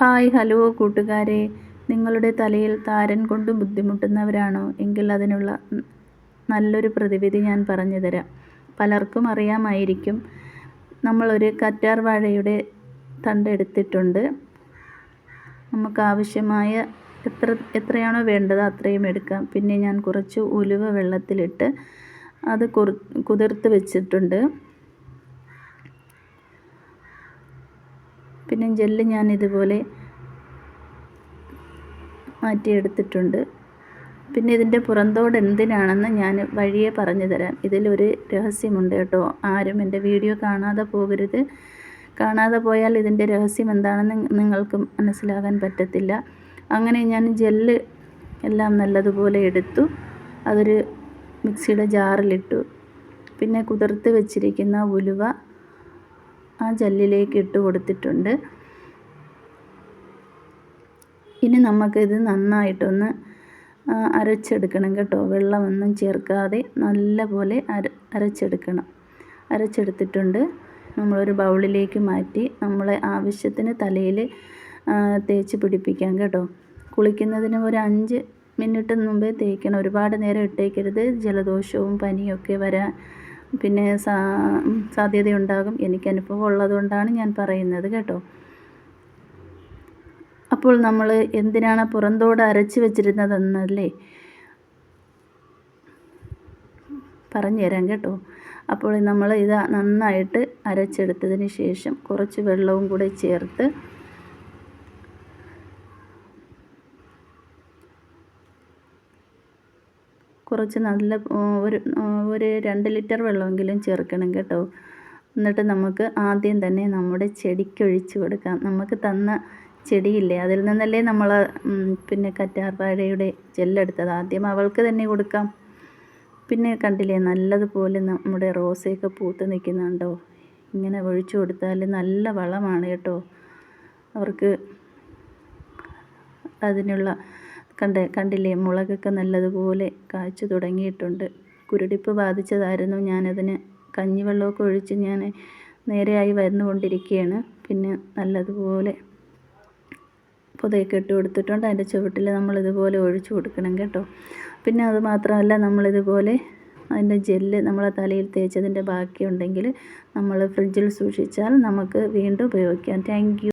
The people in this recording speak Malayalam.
ഹായ് ഹലോ കൂട്ടുകാരെ. നിങ്ങളുടെ തലയിൽ താരൻ കൊണ്ട് ബുദ്ധിമുട്ടുന്നവരാണോ? എങ്കിൽ അതിനുള്ള നല്ലൊരു പ്രതിവിധി ഞാൻ പറഞ്ഞു തരാം. പലർക്കും അറിയാമായിരിക്കും. നമ്മളൊരു കറ്റാർ വാഴയുടെ തണ്ട് എടുത്തിട്ടുണ്ട്. നമുക്ക് ആവശ്യമായ എത്ര എത്രയാണോ വേണ്ടത് അത്രയും എടുക്കാം. പിന്നെ ഞാൻ കുറച്ച് ഉലുവ വെള്ളത്തിലിട്ട് അത് കുതിർത്ത് വെച്ചിട്ടുണ്ട്. പിന്നെ ജെല്ല് ഞാൻ ഇതുപോലെ മാറ്റിയെടുത്തിട്ടുണ്ട്. പിന്നെ ഇതിന്റെ പുറന്തോട് എന്തിനാണെന്ന് ഞാൻ വഴിയെ പറഞ്ഞു തരാം ഇതിലൊരു രഹസ്യമുണ്ട് കേട്ടോ. ആരും എന്റെ വീഡിയോ കാണാതെ പോകരുത്. കാണാതെ പോയാൽ ഇതിന്റെ രഹസ്യം എന്താണെന്ന് നിങ്ങൾക്ക് മനസ്സിലാകാൻ പറ്റത്തില്ല. അങ്ങനെ ഞാൻ ജെല്ല് എല്ലാം നല്ലതുപോലെ എടുത്തു. അതൊരു മിക്സിയുടെ ജാറിലിട്ടു. പിന്നെ കുതിർത്ത് വെച്ചിരിക്കുന്ന ഉലുവ ആ ജല്ലിലേക്ക് ഇട്ട് കൊടുത്തിട്ടുണ്ട്. ഇനി നമുക്കിത് നന്നായിട്ടൊന്ന് അരച്ചെടുക്കണം കേട്ടോ. വെള്ളമൊന്നും ചേർക്കാതെ നല്ലപോലെ അര അരച്ചെടുക്കണം. അരച്ചെടുത്തിട്ടുണ്ട്. നമ്മളൊരു ബൗളിലേക്ക് മാറ്റി നമ്മളെ ആവശ്യത്തിന് തലയിൽ തേച്ച് പിടിപ്പിക്കാം കേട്ടോ. കുളിക്കുന്നതിന് ഒരു അഞ്ച് മിനിറ്റ് മുമ്പേ തേക്കണം. ഒരുപാട് നേരം ഇട്ടേക്കരുത്. ജലദോഷവും പനിയൊക്കെ വരാൻ പിന്നെ സാധ്യതയുണ്ടാകും. എനിക്ക് അനുഭവം ഉള്ളതുകൊണ്ടാണ് ഞാൻ പറയുന്നത് കേട്ടോ. അപ്പോൾ നമ്മൾ എന്തിനാണ് പുറന്തോട് അരച്ച് വെച്ചിരുന്നതെന്നല്ലേ? പറഞ്ഞു തരാം കേട്ടോ. അപ്പോൾ നമ്മൾ ഇത് നന്നായിട്ട് അരച്ചെടുത്തതിന് ശേഷം കുറച്ച് വെള്ളവും കൂടെ ചേർത്ത് കുറച്ച് നല്ല ഒരു ഒരു രണ്ട് ലിറ്റർ വെള്ളമെങ്കിലും ചേർക്കണം കേട്ടോ. എന്നിട്ട് നമുക്ക് ആദ്യം തന്നെ നമ്മുടെ ചെടിക്ക് ഒഴിച്ചു കൊടുക്കാം. നമുക്ക് തന്ന ചെടിയില്ലേ അതിൽ നിന്നല്ലേ നമ്മൾ പിന്നെ കറ്റാർവാഴയുടെ ജെല്ലെടുത്തത്. ആദ്യം അവൾക്ക് തന്നെ കൊടുക്കാം. പിന്നെ കണ്ടില്ലേ നല്ലതുപോലെ നമ്മുടെ റോസയൊക്കെ പൂത്ത് നിൽക്കുന്നുണ്ടോ? ഇങ്ങനെ ഒഴിച്ചു കൊടുത്താൽ നല്ല വളമാണ് കേട്ടോ. അവർക്ക് അതിനുള്ള കണ്ട കണ്ടില്ലേ? മുളകൊക്കെ നല്ലതുപോലെ കായ്ച്ചു തുടങ്ങിയിട്ടുണ്ട്. കുരുടിപ്പ് ബാധിച്ചതായിരുന്നു. ഞാനതിന് കഞ്ഞിവെള്ളമൊക്കെ ഒഴിച്ച് ഞാൻ നേരെയായി വന്നുകൊണ്ടിരിക്കുകയാണ് പിന്നെ നല്ലതുപോലെ പുതയൊക്കെ ഇട്ട് കൊടുത്തിട്ടുണ്ട്. അതിന്റെ ചുവട്ടിൽ നമ്മളിതുപോലെ ഒഴിച്ചു കൊടുക്കണം കേട്ടോ. പിന്നെ അത് മാത്രമല്ല നമ്മളിതുപോലെ അതിന്റെ ജെല്ല് നമ്മളെ തലയിൽ തേച്ചതിന്റെ ബാക്കിയുണ്ടെങ്കിൽ നമ്മൾ ഫ്രിഡ്ജിൽ സൂക്ഷിച്ചാൽ നമുക്ക് വീണ്ടും ഉപയോഗിക്കാം. താങ്ക്